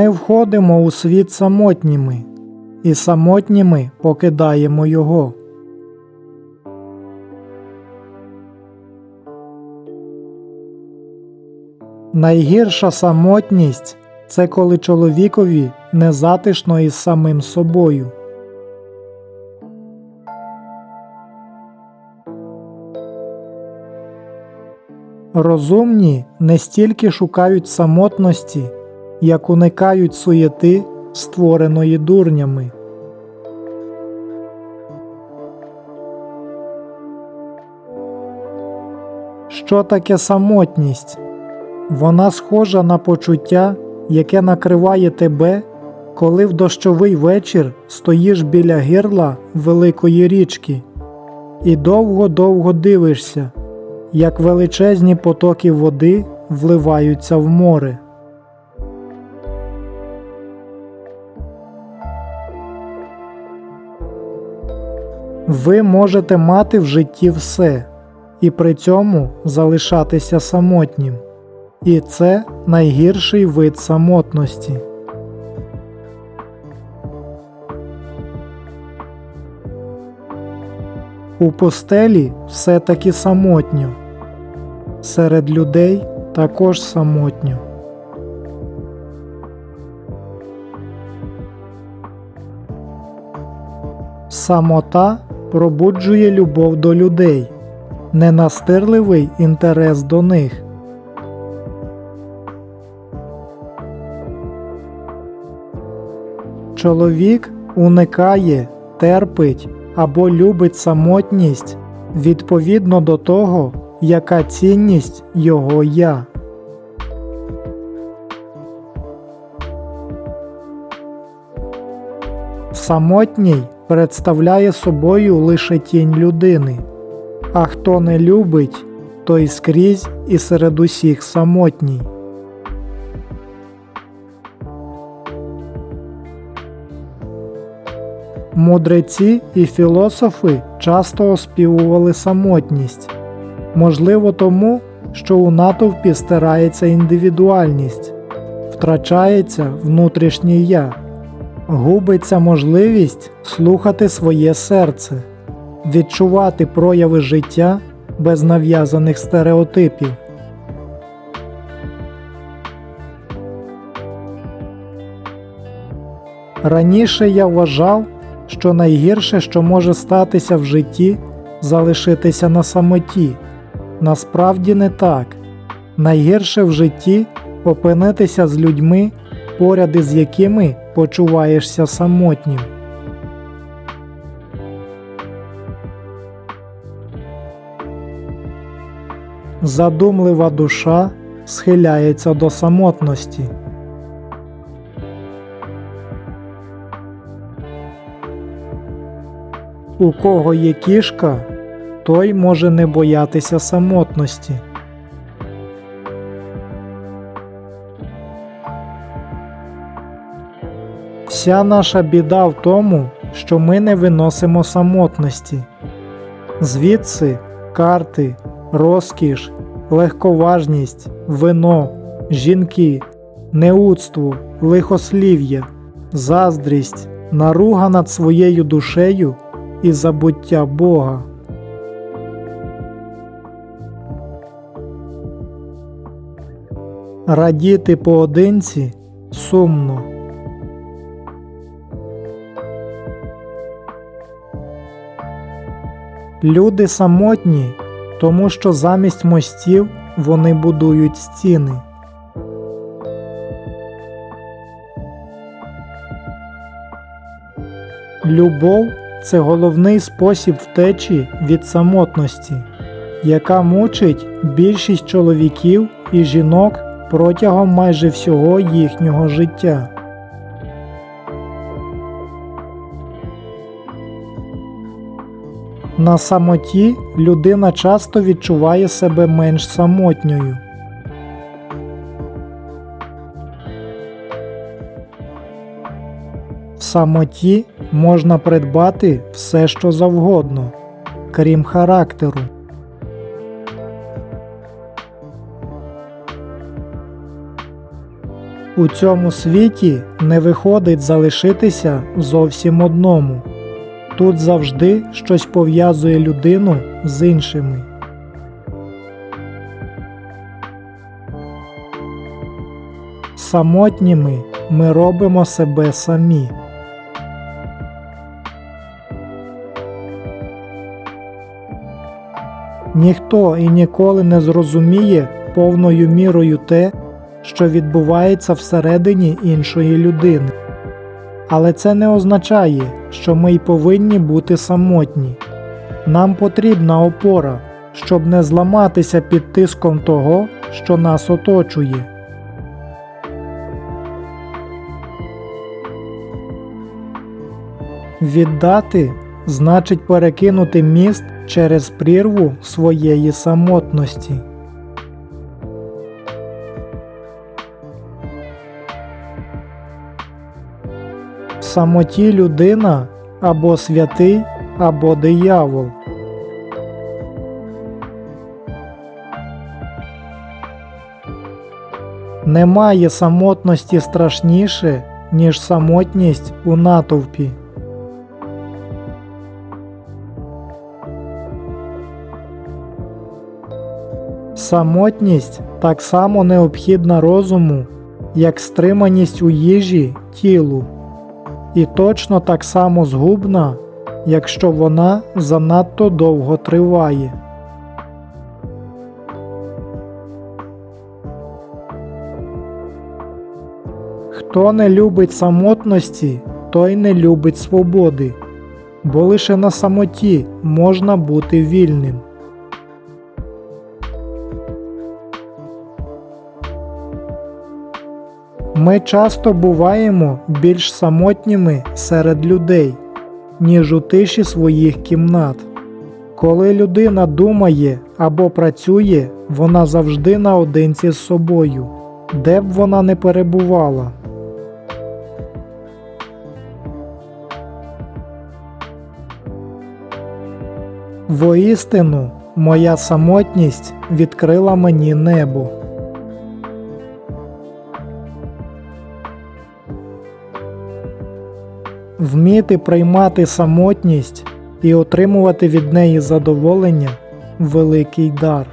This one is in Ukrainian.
Ми входимо у світ самотніми, і самотніми покидаємо його. Найгірша самотність це коли чоловікові незатишно із самим собою. Розумні не стільки шукають самотності, як уникають суєти, створеної дурнями. Що таке самотність? Вона схожа на почуття, яке накриває тебе, коли в дощовий вечір стоїш біля гирла великої річки і довго-довго дивишся, як величезні потоки води вливаються в море. Ви можете мати в житті все і при цьому залишатися самотнім. І це найгірший вид самотності. У пустелі все таки самотньо, серед людей також самотньо. Самота пробуджує любов до людей, ненастирливий інтерес до них. Чоловік уникає, терпить або любить самотність відповідно до того, яка цінність його я. Самотній представляє собою лише тінь людини, а хто не любить, той скрізь і серед усіх самотній. Мудреці і філософи часто оспівували самотність, можливо, тому, що у натовпі стирається індивідуальність, втрачається внутрішнє я, губиться можливість слухати своє серце, відчувати прояви життя без нав'язаних стереотипів. Раніше я вважав, що найгірше, що може статися в житті, залишитися на самоті. Насправді не так. Найгірше в житті опинитися з людьми, поряд із якими почуваєшся самотнім. Задумлива душа схиляється до самотності. У кого є кішка, той може не боятися самотності. Вся наша біда в тому, що ми не виносимо самотності. Звідси карти, розкіш, легковажність, вино, жінки, неудство, лихослів'я, заздрість, наруга над своєю душею і забуття Бога. Радіти поодинці сумно. Люди самотні, тому що замість мостів вони будують стіни. Любов це головний спосіб втечі від самотності, яка мучить більшість чоловіків і жінок протягом майже всього їхнього життя. На самоті людина часто відчуває себе менш самотньою. В самоті можна придбати все, що завгодно, крім характеру. У цьому світі не виходить залишитися зовсім одному. Тут завжди щось пов'язує людину з іншими. Самотніми ми робимо себе самі. Ніхто і ніколи не зрозуміє повною мірою те, що відбувається всередині іншої людини. Але це не означає, що ми й повинні бути самотні. Нам потрібна опора, щоб не зламатися під тиском того, що нас оточує. Віддати значить перекинути міст через прірву своєї самотності. Самоті людина або святий, або диявол. Немає самотності страшніше, ніж самотність у натовпі. Самотність так само необхідна розуму, як стриманість у їжі тілу, і точно так само згубна, якщо вона занадто довго триває. Хто не любить самотності, той не любить свободи, бо лише на самоті можна бути вільним. Ми часто буваємо більш самотніми серед людей, ніж у тиші своїх кімнат. Коли людина думає або працює, вона завжди наодинці з собою, де б вона не перебувала. Воістину, моя самотність відкрила мені небо. Вміти приймати самотність і отримувати від неї задоволення великий дар.